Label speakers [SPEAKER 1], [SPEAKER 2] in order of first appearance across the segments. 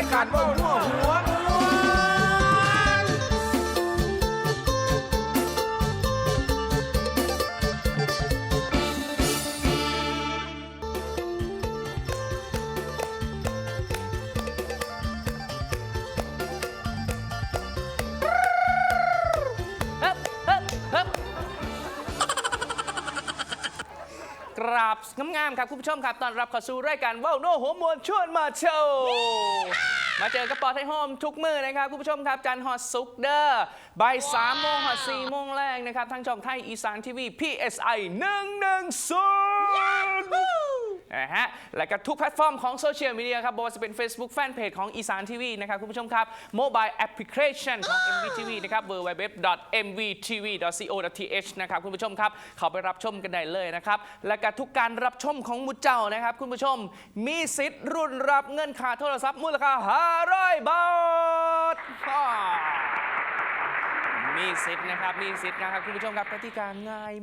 [SPEAKER 1] ายการเบ้าหัวหัว
[SPEAKER 2] กราบงามๆครับ คุณผู้ชมครับตอนรับเข้าสู่รายการว่าวโน่หัวมวลชวนมาโชว์ มาเจอกับปอไทยโฮมทุกมือนะครับคุณผู้ชมครับจันทร์ฮอตซุกเดอร์บ่ายสามโมงฮอตสี่โมงแรกนะครับทางช่องไทยอีสานทีวี PSI 110 นะฮะและก็ทุกแพลตฟอร์มของโซเชียลมีเดียครับบอกว่าจะเป็น Facebook Fanpage ของอีสานทีวีนะครับ คุณผู้ชมครับ Mobile Application ของ MVTV นะครับ www.mvtv.co.th นะครับ คุณผู้ชมครับ เข้าไปรับชมกันได้เลยนะครับ และก็ทุกการรับชมของมุดเจ้านะครับ คุณผู้ชมมีสิทธิ์รุ่นรับเงินค่าโทรศัพท์มูลค่า500บาท อ่ามีสิทธิ์นะครับมีสิทธิ์นะครับคุณผู้ชมครับกติกาง่าย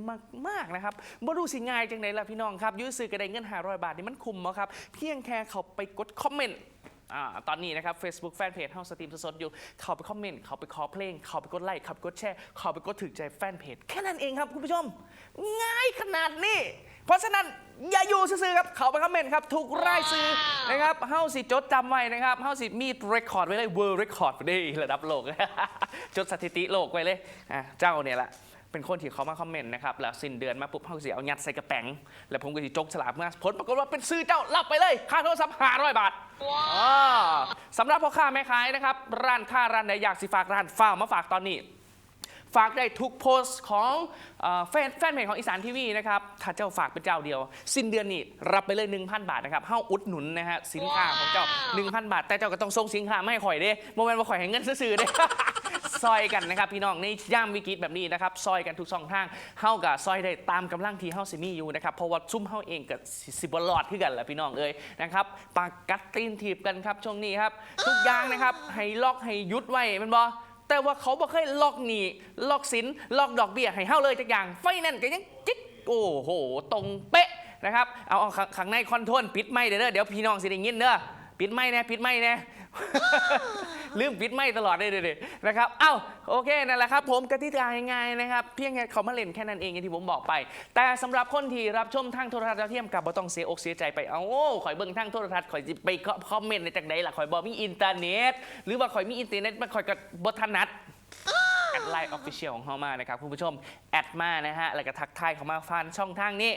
[SPEAKER 2] มากๆนะครับบ่รู้สิง่ายจังไหนล่ะพี่น้องครับยื้อซื้อกระไดเงิน500บาทนี่มันคุ้มมั้ครับเพียงแค่เขาไปกดคอมเมนต์ อ่าตอนนี้นะครับ Facebook Fanpage เฮาสตรีมสดๆอยู่ เข้าไปคอมเมนต์ เข้าไปขอเพลง เข้าไปกดไลค์ เข้าไปกดแชร์ เข้าไปกดถึงใจแฟนเพจ แค่นั้นเองครับคุณผู้ชม ง่ายขนาดนี้ เพราะฉะนั้นอย่าอยู่ซื่อๆครับ เข้าไปคอมเมนต์ครับทุกรายซื้อนะครับ เฮาสิจดจำไว้นะครับ เฮาสิมีเรคคอร์ดไว้เลย World Record ไปได้ระดับโลก จดสถิติโลกไว้เลยอะเจ้าเนี่ยแหละเป็นคนที่เขามาคอมเมนต์นะครับ แล้วสิ้นเดือนมาปุ๊บเขาสิเอายัดใส่กระแป๋งแล้วผมก็สิจกฉลากมาผลปรากฏว่าเป็นซื้อเจ้ารับไปเลย ค่าโทรศัพท์500บาท อ๋อสำหรับพ่อค้าแม่ขายนะครับ ร้านค้าร้านไหนอยากสิฝากร้านฝ้ากมาฝากตอนนี้ ฝากได้ทุกโพสต์ของเอ่อแฟนแฟนเพจของอีสานทีวีนะครับ ถ้าเจ้าฝากเป็นเจ้าเดียว สิ้นเดือนนี้รับไปเลย 1,000 บาทนะครับเฮ้าอุดหนุนนะฮะสินค้าของเจ้า 1,000 บาท แต่เจ้าก็ต้องส่งสินค้าไม่ให้ข่อยเด้โมเมนต์ว่าข่อยให้เงินซื้อๆเด้ ซอยกันนะครับพี่น้องในย่ามวิกฤตแบบนี้นะครับซอยกันทุกช่องทางเฮากับซอยได้ตามกำลังที่เฮาสิมีอยู่นะครับเพราะว่าซุ่มเฮาเองกับสิบลอดขึ้นกันแหละพี่น้องเอ้ยนะครับปากกัดตีนถีบกันครับช่วงนี้ครับทุกอย่างนะครับให้ล็อกให้ยุดไว้แมันบอแต่ว่าเขาบอกให้ล็อกหนีล็อกสินล็อกดอกเบี้ยให้เฮ้าเลยจักอย่างไฟแนนซ์ก็ยังจิ๊กโอ้โหตรงเป๊ะนะครับ เอาเอาข้างข้างในคอนโทรลปิดไม่เด้อเดี๋ยวพี่น้องสิได้ยินเด้อปิดไม่แน่ปิดไม่แน่ ลืมปิดไม่ตลอดเลยเด้อนะครับ เอ้าโอเคนั่นแหละครับผมกติกาง่ายๆนะครับ เพียงแค่เขามาเล่นแค่นั้นเองอย่างที่ผมบอกไป แต่สำหรับคนที่รับชมทางโทรทัศน์ดาวเทียมกับบ่ต้องเสียอกเสียใจไป เอาข่อยเบิ่งทางโทรทัศน์ข่อยไปคอมเมนต์ในจากใดล่ะข่อยบ่มีอินเทอร์เน็ต หรือว่าข่อยมีอินเทอร์เน็ตมาข่อยกับ่ถนัด ดไลน์ออฟฟิเชียลของเขามานะครับคุณผู้ชมแอดมานะฮะแล้วก็ทักทายเขามาฟันช่องทางนี้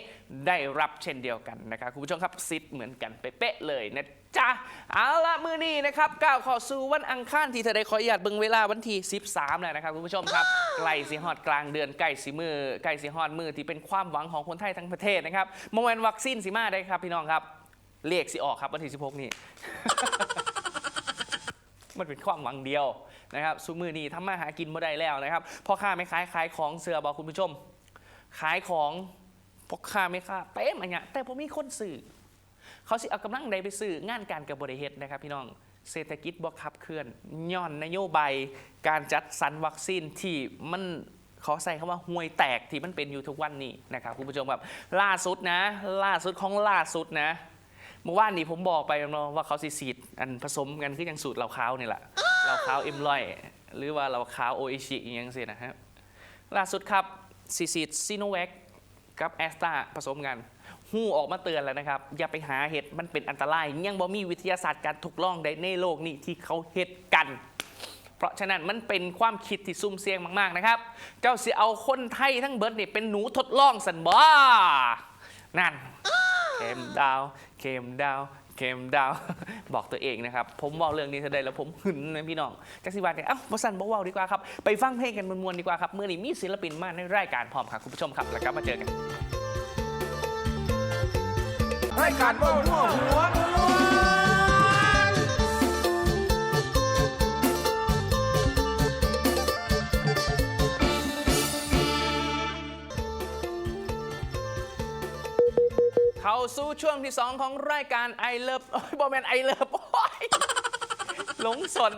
[SPEAKER 2] ได้รับเช่นเดียวกันนะครับคุณผู้ชมครับซิดเหมือนกันเป๊ะๆเลยนะจ๊ะเอาละมือนี้นะครับก้าวข้าสู่วันอังคารที่เธอได้ขออนุญาตเบิ่งเวลาวันที่ 13 แล้วนะครับคุณผู้ชมครับใกล้สีฮอดกลางเดือนใกล้สีมือใกล้สีฮอดมือที่เป็นความหวังของคนไทยทั้งประเทศนะครับโมเมนต์วัคซีนสีมาได้ครับพี่น้องครับเลขสิออกครับวันที่ 16 นี้ มันเป็นความหวังเดียวนะครับซุมือนี้ทำมาหากินบ่ได้แล้วนะครับพ่อค้าไม่ขายขายของเสือบอกคุณผู้ชม ขายของพ่อค้าไม่ค้าเต็มอันเนี้ยแต่ผมมีคนสื่อ เขาสิเอากำลังใดไปสื่องานการกับบริเฮ็ดนะครับพี่น้องเศรษฐกิจบ่ขับเคลื่อนย้อนนโยบายการจัดสรรวัคซีนที่มันขอใส่คำว่าห่วยแตกที่มันเป็นอยู่ทุกวันนี้นะครับคุณผู้ชมแบบล่าสุดนะ ล่าสุดของล่าสุดนะ เมื่อวานนี้ผมบอกไปเนาะว่าเขาสิสีดอันผสมกันคืออย่างสูตรเหล้าขาวนี่แหละเหล้าขาวเอ็มลอยหรือว่าเหล้าขาวโออิชิอย่างเงี้ยนะครับล่าสุดครับซีซีดซีโนแวคกับแอสตราผสมกันหูออกมาเตือนแล้วนะครับ อย่าไปหาเห็ดมันเป็นอันตราย ยังบ่มีวิทยาศาสตร์การถูกล่องใดในโลกนี้ที่เขาเห็ดกัน เพราะฉะนั้นมันเป็นความคิดที่ซุ่มเสี่ยงมากๆนะครับ เจ้าสิเอาคนไทยทั้งเบิร์ดนี่เป็นหนูทดลองสันบ้านั่นเข็มดาว เกมดาวเกมดาว บอกตัวเองนะครับ ผมบอกเรื่องนี้เท่าใดแล้วผมหึนนะพี่น้องจักสิบาทเนี่ยเอ้าบสันบอกว่าดีกว่าครับ ไปฟังเพลงกันมวนๆดีกว่าครับ เมื่อนี้มีศิลปินมาในรายการพร้อมครับคุณผู้ชมครับ แล้วก็มาเจอกัน
[SPEAKER 1] รายการเบ้าหัวหัว
[SPEAKER 2] สู่ช่วงที่ 2 ของรายการ I Love โอ้ยบอแมน I Love โอ้ยหลงสน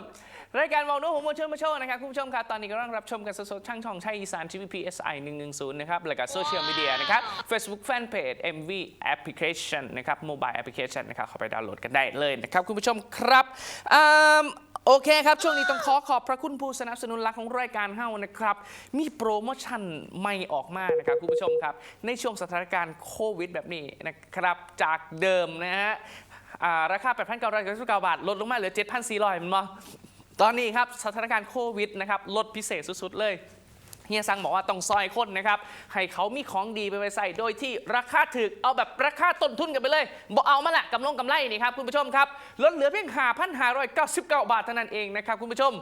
[SPEAKER 2] รายการวอลโน้หัวมวลชนมาโชว์นะครับ คุณผู้ชมครับ ตอนนี้กำลังรับชมกันสดๆช่างช่องชัยอีสานทีวีพีเอสไอหนึ่งหนึ่งศูนย์นะครับแล้วก็โซเชียลมีเดียนะครับ Facebook Fanpage MV Application นะครับ Mobile Application นะครับ เข้าไปดาวน์โหลดกันได้เลยนะครับ คุณผู้ชมครับอืม โอเคครับ ช่วงนี้ต้องขอขอบพระคุณผู้สนับสนุนหลักของรายการเฮ้านะครับ มีโปรโมชั่นใหม่ออกมานะครับคุณผู้ชมครับ ในช่วงสถานการณ์โควิดแบบนี้นะครับ จากเดิมนะฮะาราคา 8,999 บาท ลดลงมาเหลือ 7,400มันมาตอนนี้ครับสถานการณ์โควิดนะครับลดพิเศษสุดๆเลย ฮียซังบอกว่าต้องซอยคนนะครับ ให้เขามีของดีไปใส่โดยที่ราคาถึกเอาแบบราคาต้นทุนกันไปเลยบอกเอามาละกำลงกำไรนี่ครับคุณผู้ชมครับลดเหลือเพียง5,599 บาทเท่านั้นเองนะครับคุณผู้ชม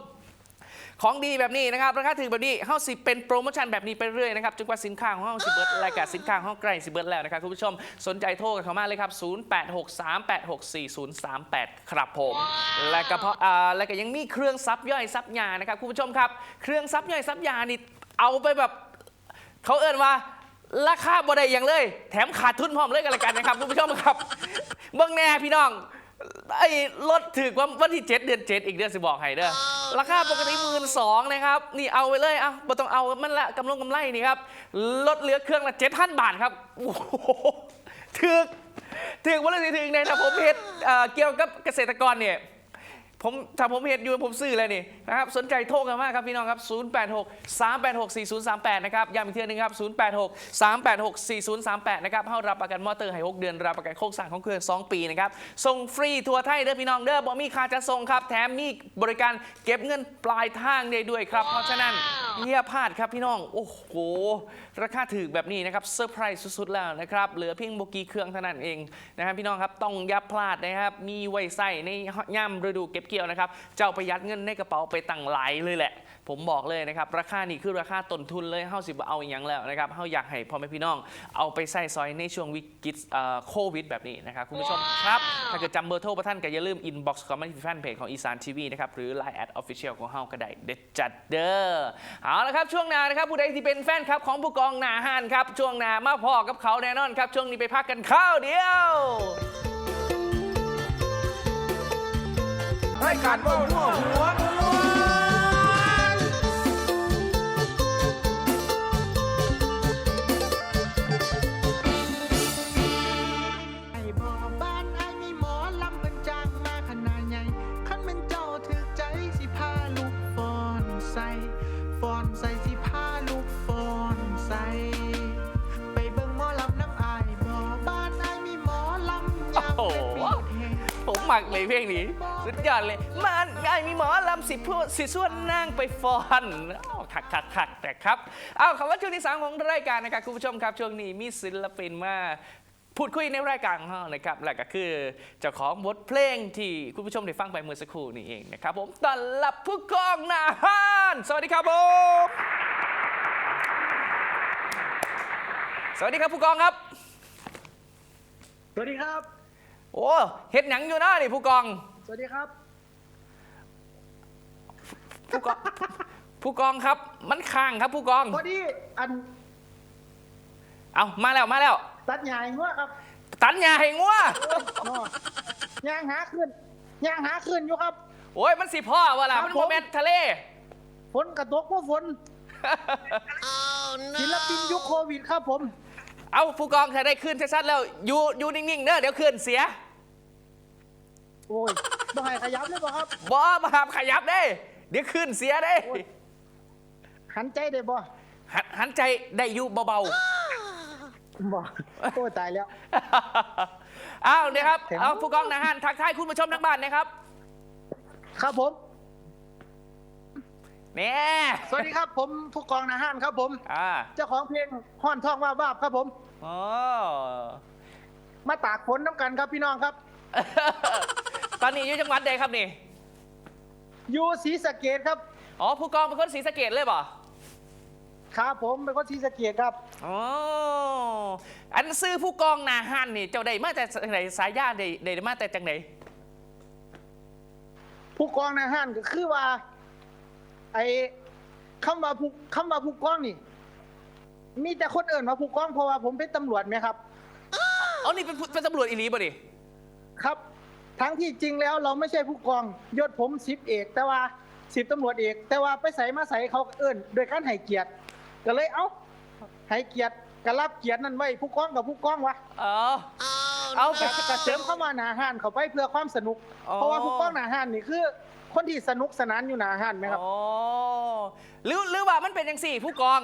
[SPEAKER 2] ของดีแบบนี้นะครับราคาถือแบบนี้เฮาสิเป็นโปรโมชั่นแบบนี้ไปเรื่อยนะครับจนกว่าสินค้าของเฮาสิเบิร์ดรายการสินค้าของเฮาใกล้สิเบิร์ดแล้วนะครับคุณผู้ชมสนใจโทรกันเข้ามาเลยครับ 0863864038 ครับผม และก็เพราะอ่าและก็ยังมีเครื่องซับย่อยซับยานะครับคุณผู้ชมครับ เครื่องซับย่อยซับยานี่ เอาไปแบบ เขาเอิ้นว่าราคาบ่ได้อย่างเลย แถมขาดทุนพร้อมเลยกันละกันนะครับคุณผู้ชมครับเบื้องแน่พี่น้องไอ้รถถึกว่าวันที่ 7 เดือน7 อีกเดือนสิบอกให้เด้อราคาปกติหมื่นสองนะครับ นี่เอาไปเลยอะบ่ต้องเอามันละกำลงกำไรนี่ครับลดเหลือเครื่องละ7,000บาทครับโอ้โหถึกถึกวันละสิถึงในถ้าผมเฮ็ดเอ่อเกี่ยวกับเกษตรกรเนี่ย ผมถ้าผมเห็นอยู่ผมซื้อเลยนี่นะครับสนใจโทรกันมากครับพี่น้องครับ 086 386 4038 นะครับย้ำอีกทีนึงครับ 086 386 4038 นะครับเข้ารับประกันมอเตอร์ให้ 6 เดือน รับประกันโครงสร้างของเครื่อง 2 ปีนะครับ ส่งฟรีทั่วไทยเด้อพี่น้องเด้อบ่มีค่าจะส่งครับ แถมมีบริการเก็บเงินปลายทางได้ด้วยครับ เพราะฉะนั้น เงียบพลาดครับพี่น้อง โอ้โห ราคาถือแบบนี้นะครับเซอร์ไพรส์สุดๆ แล้วนะครับ เหลือเพียงโบกี้เครื่องเท่านั้นเองนะครับพี่น้องครับต้องอย่าพลาดนะครับ มีไว้ใส่ในย่ำฤดูเก็บเกี่ยวนะครับ เจ้าประหยัดเงินในกระเป๋าไปตั้งหลายเลยแหละ ผมบอกเลยนะครับ ราคานี้คือราคาต้นทุนเลยเฮาสิบเอาอย่างแล้วนะครับเฮาอยากให้พ่อแม่พี่น้อง เอาไปใส่ซอยในช่วงวิกฤตเอ่อโควิดแบบนี้นะครับคุณผู้ชมครับ ถ้าเกิดจำเบอร์โทรประท่านก็อย่าลืมอินบ็อกซ์คอมเมนต์แฟนเพจของอีสานทีวีนะครับหรือ Line แอดออฟฟิเชียลของเฮาก็ได้เด็ดจัดเด้อเอาละครับช่วงหน้านะครับผู้ใดที่เป็นแฟนครับของผู้กองหนาฮานครับช่วงหน้ามาพอกับเขาแน่นอนครับช่วงนี้ไปพักกันข้าวเดียว
[SPEAKER 1] รายการเบ้าหัวหัว
[SPEAKER 2] มหมักเลยเพลงนี้ สุดยอดเลย มันไอ้มีหมอลำสิพูดสิส่วนนางไปฟอนอ้าวขักขักขักแต่ครับเอาคำว่าช่วงที่สามของรายการนะครับคุณผู้ชมครับช่วงนี้มีศิลปินมาพูดคุยในรายการของเรานะครับและก็คือเจ้าของบทเพลงที่คุณผู้ชมได้ฟังไปเมื่อสักครู่นี้เองนะครับ ผมต้อนรับผู้กองนาฮานสวัสดีครับผมสวัสดีครับผู้กองครับ
[SPEAKER 3] สวัสดีครับ
[SPEAKER 2] โอ้เฮ็ดหนังอยู่นะนี่ผู้กอง
[SPEAKER 3] สวัสดีครับ
[SPEAKER 2] ผู้กอง ผู้กองครับ มันค้างครับผู้กอง
[SPEAKER 3] พอดีอัน
[SPEAKER 2] เอามาแล้วมาแล้ว
[SPEAKER 3] ตัดใหญ่งัวครับ
[SPEAKER 2] ตันยาให้งัว
[SPEAKER 3] โอ้ย่างหาขึ้นย่างหาขึ้นอยู่ครับ
[SPEAKER 2] โอ้ยมันสิพ่อวะล่ะ
[SPEAKER 3] ครับ
[SPEAKER 2] มัน
[SPEAKER 3] ผม
[SPEAKER 2] โมเมนทะเล
[SPEAKER 3] ฝนกระตกว่าฝนศิลปินยุคโควิดครับผม
[SPEAKER 2] เอาผู้กองถ้าได้ขึ้นชัดๆแล้วอยู่อยู่นิ่งๆเด้อเดี๋ยวขึ้นเสีย
[SPEAKER 3] โอ้ยบ่ให้ขยับเลยบ่ครับ
[SPEAKER 2] บอมาหามขยับเด้ เดี๋ยวขึ้นเสียเด้
[SPEAKER 3] โอ้ยหันใจได้บ่
[SPEAKER 2] หันหันใจได้อยู่เบา
[SPEAKER 3] บ่โอ้ยตายแล้ว
[SPEAKER 2] ๆเอาเดี๋ยวครับ
[SPEAKER 3] เห็น
[SPEAKER 2] เอาผู้กองนะฮะทักทายคุณผู้ชมทั้งบ้านนะครับ
[SPEAKER 3] ครับผม
[SPEAKER 2] เนี่ย
[SPEAKER 3] สวัสดีครับผมผู้กองนาห้านครับผม
[SPEAKER 2] อ่า
[SPEAKER 3] เจ้าของเพลงห้อนท่องว่าบาบครับผม
[SPEAKER 2] อ๋อ
[SPEAKER 3] มาตากฝนน้ำกันครับพี่น้องครับ
[SPEAKER 2] ตอนนี้อยู่จังหวัดใดครับนี่
[SPEAKER 3] อยู่ศรีสะเกดครับ
[SPEAKER 2] อ๋อ ผู้กองเป็นคนศรีสะเกดเลยเปล่ะ
[SPEAKER 3] ครับผมเป็นคนศรีสะเกดครับ
[SPEAKER 2] อ๋อ อันซื้อผู้กองนาฮันนี่ เจ้าใดมาแต่ไหนสายญาติใดใดมาแต่จังไหน
[SPEAKER 3] ผู้กองนาห้านก็คือว่า ไอ้คำว่าผู้คำว่าผู้กองนี่ มีแต่คนเอื่นว่าผู้กองเพราะว่าผมเป็นตำรวจไหมครับ
[SPEAKER 2] เอานี่เป็นผู้เป็นตำรวจอีหลีป่ะดิ
[SPEAKER 3] ครับ ทั้งที่จริงแล้วเราไม่ใช่ผู้กองยศผมสิบเอก แต่ว่าสิบตำรวจเอก แต่ว่าไปใส่มาใส่เขาก็เอิ้นโดยการให้เกียรติก็เลยเอ้าให้เกียรติก็รับเกียรตินั่นไว้ผู้กองกับผู้กองวะ
[SPEAKER 2] เออ เอาไป
[SPEAKER 3] ก็ก็เสริมเข้ามาหนาห้านเขาไปเพื่อความสนุก
[SPEAKER 2] อ๋อ
[SPEAKER 3] เพราะว่าผู้กองหนาห้านนี่คือ คนที่สนุกสนานอยู่หนาห้านไหมครับ
[SPEAKER 2] อ๋อหรือหรือว่ามันเป็นอย่างสี่ ผู้กอง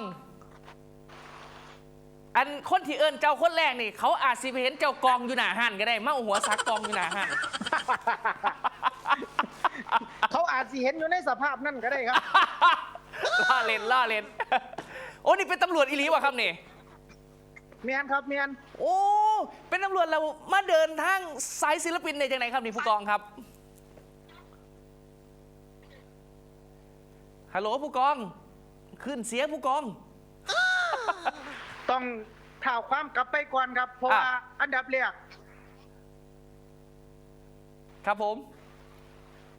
[SPEAKER 2] อันคนที่เอิญเจ้าคนแรกนี่ เขาอาจสิไปเห็นเจ้ากองอยู่หน้าหันก็ได้มาเอาหัวซักกองอยู่หน้าหัน
[SPEAKER 3] เขาอาจสิเห็นอยู่ในสภาพนั่นก็ได้ครับ
[SPEAKER 2] ล่อเล่นล่อเล่น โอ้นี่เป็นตำรวจอีหลีวะครับนี่
[SPEAKER 3] เมียนครับเมียน
[SPEAKER 2] โอ้ เป็นตำรวจเรามาเดินทางสายศิลปินในจังไหนครับนี่ผู้กองครับ ฮัลโหลผู้กอง ขึ้นเสียงผู้กอง
[SPEAKER 3] ต้องถ่าวความกลับไปก่อนครับเพราะ
[SPEAKER 2] อะ
[SPEAKER 3] ว่าอันดับแรก
[SPEAKER 2] ครับผม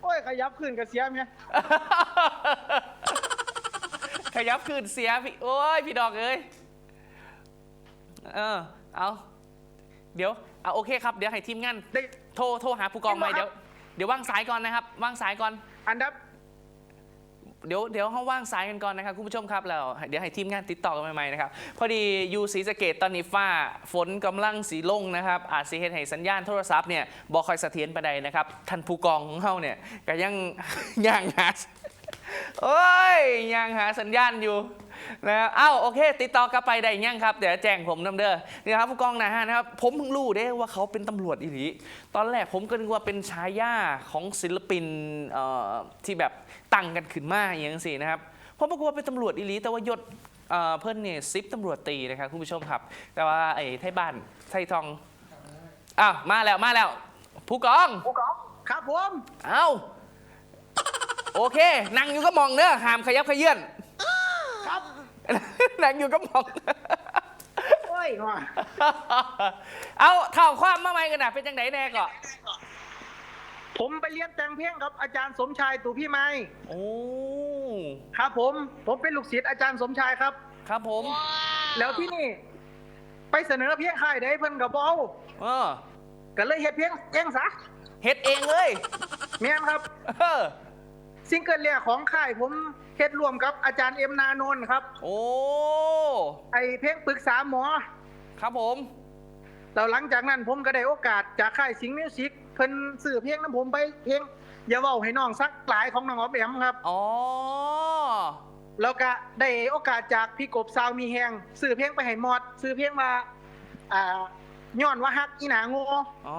[SPEAKER 3] โอ้ยขยับขึ้นกับเสียเมีย
[SPEAKER 2] ขยับขึ้นเสียพี่โอ้ยพี่ดอกเอ้ยเออเอาเดี๋ยวเอาโอเคครับเดี๋ยวให้ทีมงาน
[SPEAKER 3] ได้
[SPEAKER 2] โทรโทรหาผู้กองใหม่
[SPEAKER 3] ได้
[SPEAKER 2] เดี๋
[SPEAKER 3] ครั
[SPEAKER 2] ยว
[SPEAKER 3] บ
[SPEAKER 2] เดี๋ยวว่างสายก่อนนะครับว่างสายก่อน
[SPEAKER 3] อันดับ
[SPEAKER 2] เดี๋ยวเดี๋ยวห้องว่างสายกันก่อนนะครับคุณผู้ชมครับแล้วเดี๋ยวให้ทีมงานติดต่อกันใหม่ๆนะครับพอดียูสีสะเกตตอนนี้ฟ้าฝนกำลังสีลงนะครับอาจสีเห็นให้สัญญาณโทรศัพท์เนี่ยบอคอยเสถียรไปใดนะครับท่านผู้กองของเขาเนี่ยก็ยัง ย่างหาโอ้ยย่างหาสัญญาณอยู่ นะครับอ้าวโอเค ติดต่อกลับไปได้ยังครับ เดี๋ยวแจ้งผมน้ำเด้อนี่ครับผู้กองนะฮะนะครับผมเพิ่งรู้เด้ว่าเขาเป็นตำรวจอีหลีตอนแรกผมก็นึกว่าเป็นชายาของศิลปินเอ่อที่แบบตั้งกันขึ้นมาอย่างนี้สินะครับเพราะปรากฏว่าเป็นตำรวจอีหลีแต่ว่ายศเอ่อเพิ่นเนี่ยซิปตำรวจตีนะครับคุณผู้ชมครับ แต่ว่าไอ้ไทยบ้านไทยทองอ้าวมาแล้วมาแล้วผู้กอง
[SPEAKER 3] ครับผม
[SPEAKER 2] เอ้าโอเค นั่งอยู่ก็มองเนอะห้ามขยับขยื่น
[SPEAKER 3] ครับ
[SPEAKER 2] นั่งอยู่ก็มอง
[SPEAKER 3] โอ้ยว่ะ
[SPEAKER 2] เอาเท่าความมาใหม่กันนะเป็นจังไหนแน่ก็
[SPEAKER 3] ผมไปเรียนแต่งเพลงกับอาจารย์สมชายตู่พี่ไม้
[SPEAKER 2] โอ้
[SPEAKER 3] ครับผม ผมเป็นลูกศิษย์อาจารย์สมชายครับ
[SPEAKER 2] ครับผม
[SPEAKER 3] แล้วที่นี่ ไปเสนอเพลงค่ายได้เพิ่นกับเบา
[SPEAKER 2] เออ
[SPEAKER 3] ก็เลยเฮ็ดเพลงเองซะ
[SPEAKER 2] เฮ็ดเองเลย
[SPEAKER 3] แม่นครับ
[SPEAKER 2] เออ
[SPEAKER 3] ซิงเกิลแรกของค่ายผม เฮ็ดร่วมกับอาจารย์เอ็มนานนท์ครับ
[SPEAKER 2] โอ้
[SPEAKER 3] ไอเพลงปรึกษาหมอ
[SPEAKER 2] ครับผม
[SPEAKER 3] แล้วหลังจากนั้นผมก็ได้โอกาสจากค่ายสิงห์มิวสิกเพิ่นสื่อเพลงน้ำผมไปเพลงอย่าเว้าให้น้องสักหลายของน้องออมแอมครับ
[SPEAKER 2] อ๋อ
[SPEAKER 3] แล้วก็ได้โอกาสจากพี่กบซาวมีแฮงสื่อเพลงไปให้มอดสื่อเพลงว่าอ่าย้อนว่าฮักอีหนาโง่
[SPEAKER 2] อ๋อ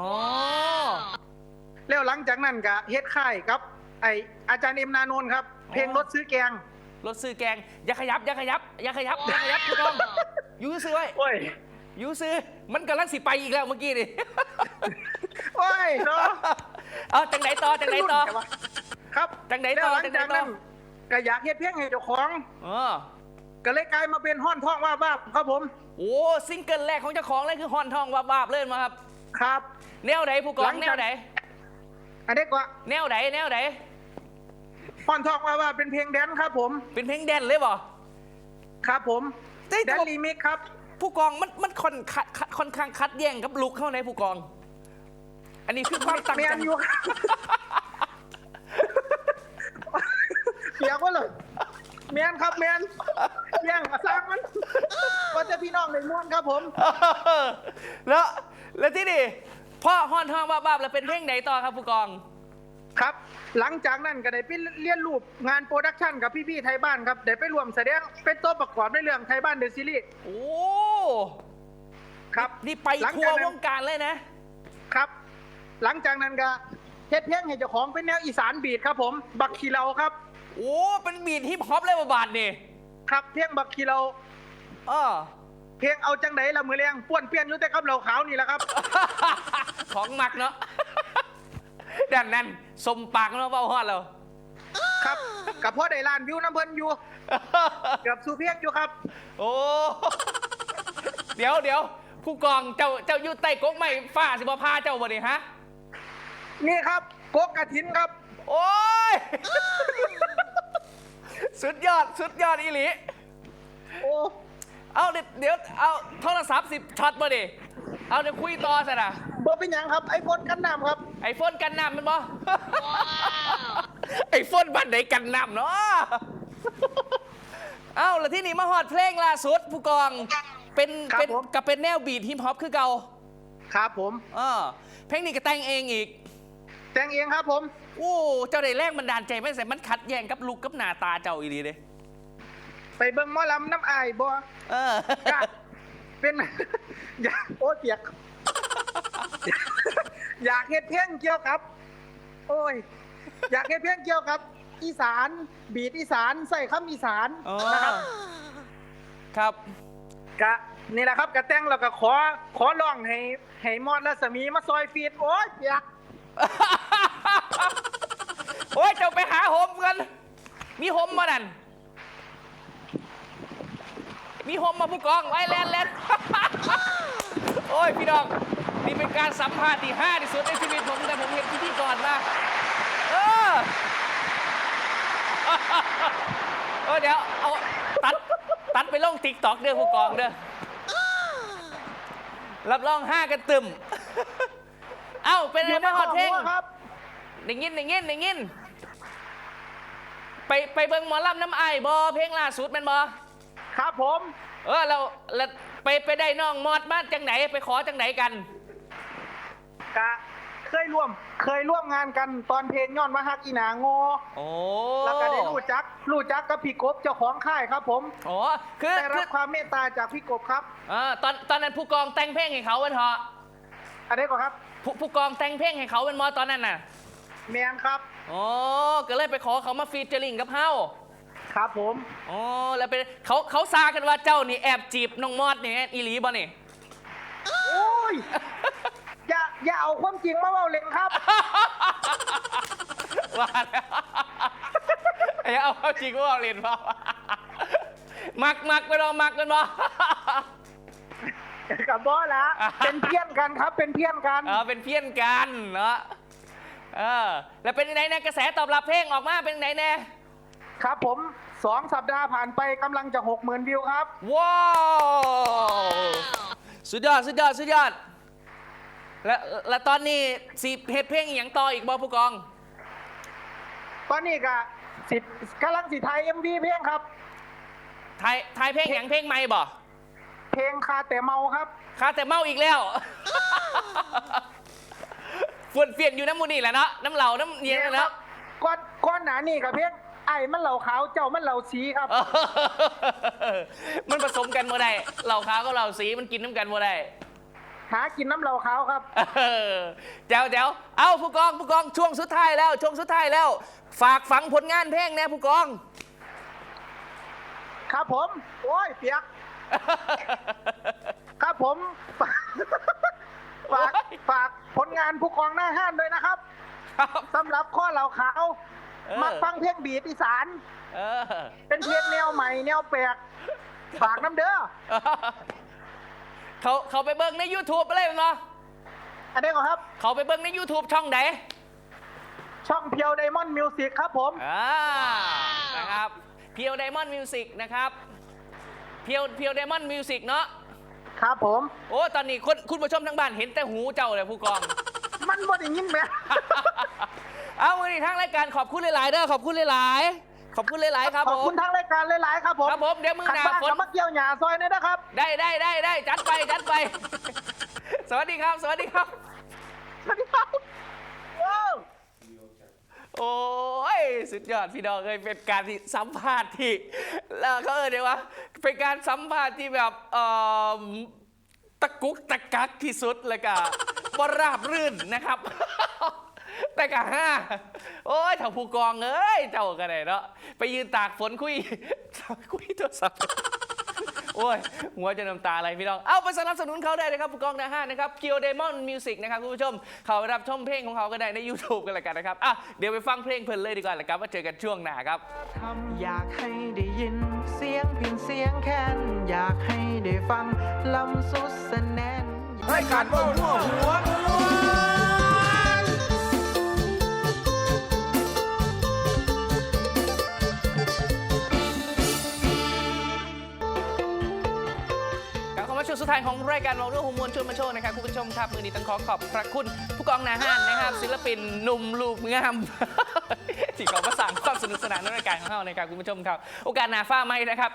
[SPEAKER 3] แล้วหลังจากนั้นก็เฮ็ดค่ายกับ ไออาจารย์เอ็มนานนท์ครับ เพลงรถซื้อแกง
[SPEAKER 2] รถซื้อแกงอย่าขยับอย่าขยับอย่าขยับอย่าขยับผู้กองอยูซื้อไว้
[SPEAKER 3] โอ้ย
[SPEAKER 2] อยูซื้อมันกำลังสิไปอีกแล้วเมื่อกี้นี่
[SPEAKER 3] โอ้ยเนาะ
[SPEAKER 2] เอาจังไหนต่อจังไหนต่อ
[SPEAKER 3] ครับ
[SPEAKER 2] จังไหน
[SPEAKER 3] แล้ว
[SPEAKER 2] ต่อ
[SPEAKER 3] หลัง
[SPEAKER 2] จังไหน
[SPEAKER 3] จาก
[SPEAKER 2] ต่อ
[SPEAKER 3] นั้นก็อยากเฮ็ดเพลงให้เจ้าของ
[SPEAKER 2] เออ
[SPEAKER 3] ก็เลยกลายมาเป็นห้อนท้องว่าบ้าบครับผม
[SPEAKER 2] โอ้ซิงเกิลแรกของเจ้าของเลยคือฮอนทองวาบวาบๆเลยมาครับ
[SPEAKER 3] ครับ
[SPEAKER 2] แนวไหนผู้กอ
[SPEAKER 3] หลั
[SPEAKER 2] ง
[SPEAKER 3] ง
[SPEAKER 2] แน
[SPEAKER 3] จาก
[SPEAKER 2] วไหน
[SPEAKER 3] อันนี้ก็
[SPEAKER 2] แนวไหนแนวไหน
[SPEAKER 3] ห้อนท้องว่าว่าเป็นเพลงแดนซ์ครับผม
[SPEAKER 2] เป็นเพลงแดนเลยบ่
[SPEAKER 3] ครับผม
[SPEAKER 2] เฮ้ย
[SPEAKER 3] แดนซ์รีมิกซ์ครับ
[SPEAKER 2] ผู้กองมันมันค่อนขัดขัดค่อนข้างคัดแย่งกับลุกเข้าในผู้กอง อันนี้คือความตั้ง
[SPEAKER 3] แม
[SPEAKER 2] ใจ
[SPEAKER 3] นอยู่เสียก็เลยแมนครับแมนแย่งมาสร้างมันก็จะพี่น้องในม้วนครับผม
[SPEAKER 2] แล้วแล้วที่นี่พ่อฮอนทองวาบวาบแล้วเป็นเพลงไหนต่อครับผู้กอง
[SPEAKER 3] ครับ หลังจากนั้นก็ได้ไปเรียนรูปงานโปรดักชันกับพี่ๆไทยบ้านครับได้ไปรวมแสดงเป็นตัวประกอบในเรื่องไทยบ้านเดอะซีรีส์
[SPEAKER 2] โอ้
[SPEAKER 3] ครับ
[SPEAKER 2] นี่ไป
[SPEAKER 3] หลัง
[SPEAKER 2] ทัว
[SPEAKER 3] จาก
[SPEAKER 2] ร์
[SPEAKER 3] นั้น
[SPEAKER 2] วงการเลยนะ
[SPEAKER 3] ครับ หลังจากนั้นก็เฮ็ดเพลงให้เจ้าของเป็นแนวอีสานบีทครับผม บักคีเราครับ
[SPEAKER 2] โอ้เป็นบีทฮิปฮอปเลยบ่บาทนี่
[SPEAKER 3] ครับเพลงบักคีเรา
[SPEAKER 2] เออ
[SPEAKER 3] เพลงเอาจังไหนละมือแรงป้วนเปี้ยนอยู่แต่กับเราขาวนี่แหละครับ
[SPEAKER 2] ของหมักเนาะ ดังนั้น สมปากเนาะเบ้าฮอดเรา
[SPEAKER 3] ครับกับพ่อได้ล้านวิวน้ำเพิ่นอยู่เกือบสู่เพียงอยู่ครับ
[SPEAKER 2] โอ้เดี๋ยวเดี๋ยวผู้กองเจ้าเจ้าอยู่ใต้กกไม้ฟ้าสิบ่พาเจ้าบ่นี่ฮะ
[SPEAKER 3] นี่ครับโกกกระถินครับ
[SPEAKER 2] โอ้ยสุดยอดสุดยอดอีหลี
[SPEAKER 3] โอ้
[SPEAKER 2] เอาเดี๋ยวเดี๋ยวเอาโทรศัพท์สิบช็อตมาดิเอาเดี๋ยวคุยต่อสินะ
[SPEAKER 3] บ่เป็นหยังครับไอโฟนกันน้ำครับ
[SPEAKER 2] ไอโฟนกันน้ำมันบ่ไอ้ฝนบ้านไหนกันนำเนาะเอ้าแล้วที่นี่มาฮอดเพลงล่าสุดผู้กองเป็น
[SPEAKER 3] ครับ
[SPEAKER 2] เป็น
[SPEAKER 3] ผม
[SPEAKER 2] กับเป็นแนวบีทฮิปฮอปคือเก่า
[SPEAKER 3] ครับผม
[SPEAKER 2] เออเพลงนี้ก็แต่งเองอีก
[SPEAKER 3] แต่งเองครับผม
[SPEAKER 2] โอ้เจ้าได้แรงบันดาลใจไม่ใส่มันขัดแย้งกับลุกกับหน้าตาเจ้าอีดีเลย
[SPEAKER 3] ไปเบิ่งหมอลำน้ำอายบ่
[SPEAKER 2] เออ
[SPEAKER 3] กะเป็น อยากโอ้ยเปียก อยากเฮ็ดเพลงเกี่ยวกับ โอ้ย อยากเฮ็ดเพลงเกี่ยวกับ อีสานบีดอีสานใส่คำอีสาน
[SPEAKER 2] อ๋อ
[SPEAKER 3] นะครับ
[SPEAKER 2] ครับ
[SPEAKER 3] กะนี่แหละครับกะแต่งแล้วก็ขอขอร้องให้ให้มอดรัศมีมาซอยฟีดโอ้ยเปียก
[SPEAKER 2] โอ้ยเจ้าไปหาโฮมกัน มีโฮมมานั่น มีโฮมมาผู้กองไว้แลนแลน โอ้ยพี่น้องนี่เป็นการสัมภาษณ์ที่ห้าที่สุดในชีวิตผมแต่ผมเห็นพิธีกรมาเออเออเดี๋ยวเอาตัดตัดไปลงติ๊กต็อกเด้อผู้กองเด้อรับรองห้ากันตึมเอ้าเป็นอะไรบ้างฮอดเพลง
[SPEAKER 3] ยู่ในครอบครัวครับ
[SPEAKER 2] ได้ยินได้ยินได้ยินไปไปเบิ่งหมอลำน้ำไอายบอเพลงล่าสุดแมันบอ
[SPEAKER 3] ครับผม
[SPEAKER 2] เออเราเรา ไปไปได้น้องมอดมาจังไหนไปขอจังไหนกัน
[SPEAKER 3] กะเคยร่วมเคยร่วมงานกันตอนเพลงย้อนมาฮักอีหนาโง
[SPEAKER 2] โอ้
[SPEAKER 3] แล้วก็ได้รู้จักรู้จักกับพี่กบเจ้าของค่ายครับผม
[SPEAKER 2] โอ้คือ
[SPEAKER 3] ได้
[SPEAKER 2] คื
[SPEAKER 3] รั
[SPEAKER 2] อบ
[SPEAKER 3] ความเมตตาจากพี่กบครับ
[SPEAKER 2] เออตอนตอนนั้นผู้กองแต่งเพลงให้เขาเป็นเหรอ
[SPEAKER 3] อันนี้ก่อนครับ
[SPEAKER 2] ผู้ผู้กองแต่งเพลงให้เขาเป็นมอตอนนั้นน่ะ
[SPEAKER 3] แมนครับ
[SPEAKER 2] โอ้ก็เลยไปขอเขามาฟีเจอริงกับเฮา
[SPEAKER 3] ครับผม
[SPEAKER 2] โอ้แล้วเป็นเขาเขาซากันว่าเจ้านี่แอบจีบน้องมอดนี่อีหลีบ่นี่
[SPEAKER 3] โอ้ย อย่าอย่าเอาความจริงมาเล่าเล่นครับ
[SPEAKER 2] ว่าแล้วไอ้เอาเข้าจริงว่าเอาเรียนเปล่ามักมักไปลองมักกันบ่
[SPEAKER 3] กับบอสละเป็นเพื่อนกันครับ เป็นเพื่อนกัน
[SPEAKER 2] เออเป็นเพี้ยนกันเนาะเออแล้วเป็นยังไงนะกระแสตอบรับเพลงออกมาเป็นยังไงแน่
[SPEAKER 3] ครับผมสองสัปดาห์ผ่านไปกำลังจะหกหมื่นวิวครับ
[SPEAKER 2] ว้าว สุดยอด สุดยอด สุดยอด แล้วแล้วตอนนี้สีเพจเพลงอหย่างต่ออีกบ่ผู้กอง
[SPEAKER 3] ตอนนี้ก็สิบกำลังสิไทยเอ็มวีเพลงครับ
[SPEAKER 2] ทายทายเพลงอหย่างเพลงใหม่บ่
[SPEAKER 3] เพลงคาแต่เมาครับ
[SPEAKER 2] คาแต่เมาอีกแล้วฝุ่นเปลี่ยนอยู่น้ำมูนี่แหละเนาะ น้ำเหล่าน้ำเนียนแล้ว
[SPEAKER 3] ก้อนก้อนหนานี่กับเพลง ไอ้มันเหล่าขาวเจ้ามันเหล่าสีครับ
[SPEAKER 2] มันผสมกันบ่ได้เหล่าขาวกับเหล่าสีมันกินน้ำกันบ่ได้
[SPEAKER 3] หากินน้ำเหล่าขาวครับ
[SPEAKER 2] เออแจ๋วแจ๋วเอ้าผู้กองผู้กองช่วงสุดท้ายแล้วช่วงสุดท้ายแล้ว ฝากฝังผลงานเพลงแน่ผู้กอง
[SPEAKER 3] ครับผม โอ้ยเปียก ครับผม ฝากฝากผลงานผู้กองหน้าห้านด้วยนะครับ
[SPEAKER 2] ครับ
[SPEAKER 3] สำหรับข้อเหล่าขาว
[SPEAKER 2] เออ
[SPEAKER 3] มักฟังเพลงบีดอีสาน
[SPEAKER 2] เออ
[SPEAKER 3] เป็นเพลงแนวใหม่แนวแปลกฝากน้ำเด้อ
[SPEAKER 2] เขาเขาไปเบิ่งใน YouTube อะไรเนาะ
[SPEAKER 3] อันนี้ก่อนครับ
[SPEAKER 2] เขาไปเบิ่งใน YouTube ช่องไหน
[SPEAKER 3] ช่องเพียวไดมอนด์มิวสิกครับผม
[SPEAKER 2] อ่านะครับเพียวไดมอนด์มิวสิกนะครับเพียวเพียวไดมอนด์มิวสิกเนาะ
[SPEAKER 3] ครับผม
[SPEAKER 2] โอ้ตอนนี้คุณคุณผู้ชมทั้งบ้านเห็นแต่หูเจ้าเลยผู้กอง
[SPEAKER 3] มันบ่ได้ยินแหม
[SPEAKER 2] เอาวันนี้ทางรายการขอบคุณหลายๆเด้อขอบคุณหลายๆ ขอบคุณหลายๆครับ
[SPEAKER 3] ข
[SPEAKER 2] ผ
[SPEAKER 3] อบ
[SPEAKER 2] ม
[SPEAKER 3] คุณทางรายการหลาย ๆ ครับผม
[SPEAKER 2] ครับผมเดี๋ยวมือ
[SPEAKER 3] ขัน
[SPEAKER 2] หนา
[SPEAKER 3] บ้าน
[SPEAKER 2] ฝน
[SPEAKER 3] กับมาเกี่ยวหยาซอยหนี่อยนะครับ
[SPEAKER 2] ได้ได้ได้ได้จัดไปจัดไป สวัสดีครับ สวัสดีครับ
[SPEAKER 3] สวัสดีครับว้าว
[SPEAKER 2] โอ้ย สุดยอดพี่น้องเคยเป็นการที่สัมภาษณ์ที่แล้วเขาเออเดี๋ยววะเป็นการสัมภาษณ์ที่แบบเอ่อตะกุกตะกักที่สุดเลยกะ บราบรื่นนะครับ แต่กะห้าโอ้ยเถ่าผู้กองเอ้ยเจ้ากันไหนเนาะไปยืนตากฝนคุยคุยโทรศัพท์โอ้ยหัวจะน้ำตาอะไรพี่น้อง เอาไปสนับสนุนเขาได้นะครับผู้กองนะฮะนะครับเกียวเดมอนมิวสิกนะครับคุณผู้ชม เขาไปรับชมเพลงของเขาก็ได้ใน YouTube กันเลยกันนะครับ อะ เดี๋ยวไปฟังเพลงเพลินเลยดีกว่าแหละครับว่าเจอกันช่วงหน้าครับ
[SPEAKER 3] ทำอยากให้ได้ยินเสียงเพียงเสียงแค้นอยากให้ได้ฟังลำสุดสนแนน
[SPEAKER 1] รายการว่าหัวหัว
[SPEAKER 2] ช่วงสุดท้ายของรายการเราเรื่องฮอร์โมนชวนมาโชว์นะครับคุณผู้ชมครับมือนี้ต้องขอขอบพระคุณ ผู้กองนาฮานนะครับ ศิลปินหนุ่มลูกงาม ที่เขามาสั่งความสนุกสนานในรายการของเรานะครับคุณผู้ชมครับ โอกาสหนาฟ้าไหมนะครับ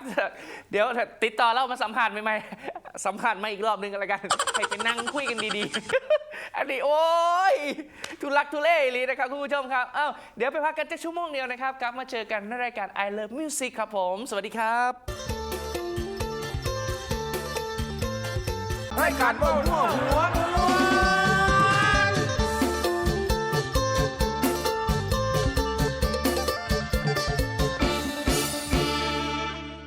[SPEAKER 2] เดี๋ยวติดต่อเรามาสัมภาษณ์ใหม่ๆสัมภาษณ์มาอีกรอบนึงกันละกันให้ไปนั่งคุยกันดีๆอันนี้โอ้ยทุลักทุเลเลยนะครับคุณผู้ชมครับเอ้าเดี๋ยวไปพักกันจะชั่วโมงเดียวนะครับกลับมาเจอกันในรายการ I Love Music ครับผม สวัสดีครับ
[SPEAKER 1] ให้การเบ้าหัวหัว